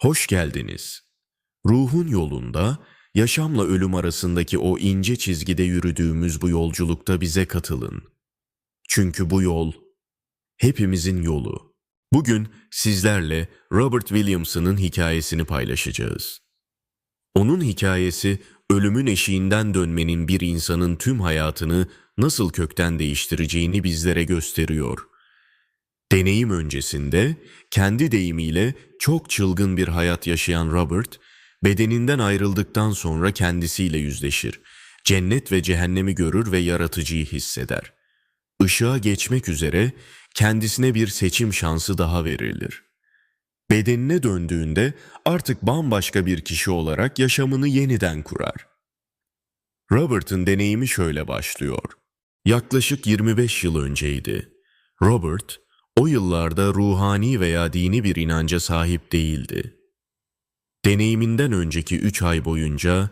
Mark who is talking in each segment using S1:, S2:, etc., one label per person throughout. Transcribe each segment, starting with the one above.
S1: Hoş geldiniz. Ruhun yolunda, yaşamla ölüm arasındaki o ince çizgide yürüdüğümüz bu yolculukta bize katılın. Çünkü bu yol hepimizin yolu. Bugün sizlerle Robert Williamson'ın hikayesini paylaşacağız. Onun hikayesi ölümün eşiğinden dönmenin bir insanın tüm hayatını nasıl kökten değiştireceğini bizlere gösteriyor. Deneyim öncesinde kendi deyimiyle çok çılgın bir hayat yaşayan Robert, bedeninden ayrıldıktan sonra kendisiyle yüzleşir. Cennet ve cehennemi görür ve yaratıcıyı hisseder. Işığa geçmek üzere kendisine bir seçim şansı daha verilir. Bedenine döndüğünde artık bambaşka bir kişi olarak yaşamını yeniden kurar. Robert'ın deneyimi şöyle başlıyor. Yaklaşık 25 yıl önceydi. Robert, o yıllarda ruhani veya dini bir inanca sahip değildi. Deneyiminden önceki üç ay boyunca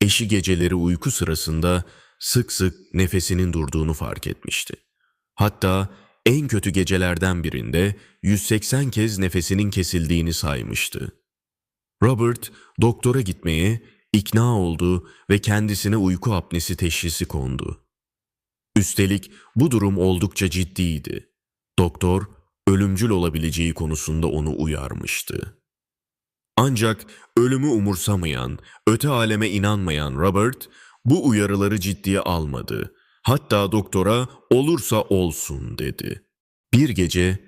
S1: eşi geceleri uyku sırasında sık sık nefesinin durduğunu fark etmişti. Hatta en kötü gecelerden birinde 180 kez nefesinin kesildiğini saymıştı. Robert doktora gitmeye ikna oldu ve kendisine uyku apnesi teşhisi kondu. Üstelik bu durum oldukça ciddiydi. Doktor ölümcül olabileceği konusunda onu uyarmıştı. Ancak ölümü umursamayan, öte aleme inanmayan Robert bu uyarıları ciddiye almadı. Hatta doktora olursa olsun dedi. Bir gece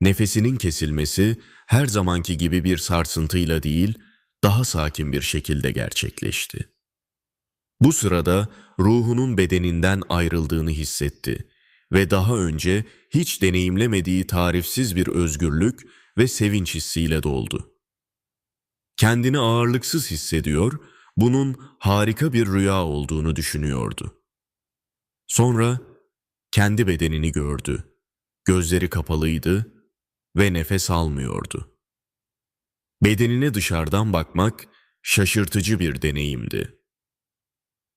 S1: nefesinin kesilmesi her zamanki gibi bir sarsıntıyla değil, daha sakin bir şekilde gerçekleşti. Bu sırada ruhunun bedeninden ayrıldığını hissetti ve daha önce hiç deneyimlemediği tarifsiz bir özgürlük ve sevinç hissiyle doldu. Kendini ağırlıksız hissediyor, bunun harika bir rüya olduğunu düşünüyordu. Sonra kendi bedenini gördü. Gözleri kapalıydı ve nefes almıyordu. Bedenine dışarıdan bakmak şaşırtıcı bir deneyimdi.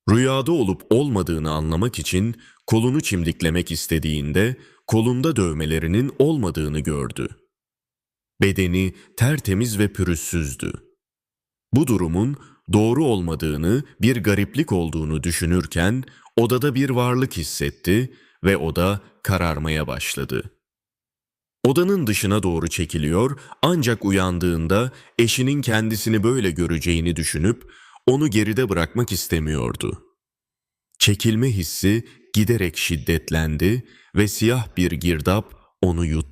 S1: Rüyada olup olmadığını anlamak için kolunu çimdiklemek istediğinde kolunda dövmelerinin olmadığını gördü. Bedeni tertemiz ve pürüzsüzdü. Bu durumun doğru olmadığını, bir gariplik olduğunu düşünürken odada bir varlık hissetti ve oda kararmaya başladı. Odanın dışına doğru çekiliyor ancak uyandığında eşinin kendisini böyle göreceğini düşünüp onu geride bırakmak istemiyordu. Çekilme hissi giderek şiddetlendi ve siyah bir girdap onu yuttu.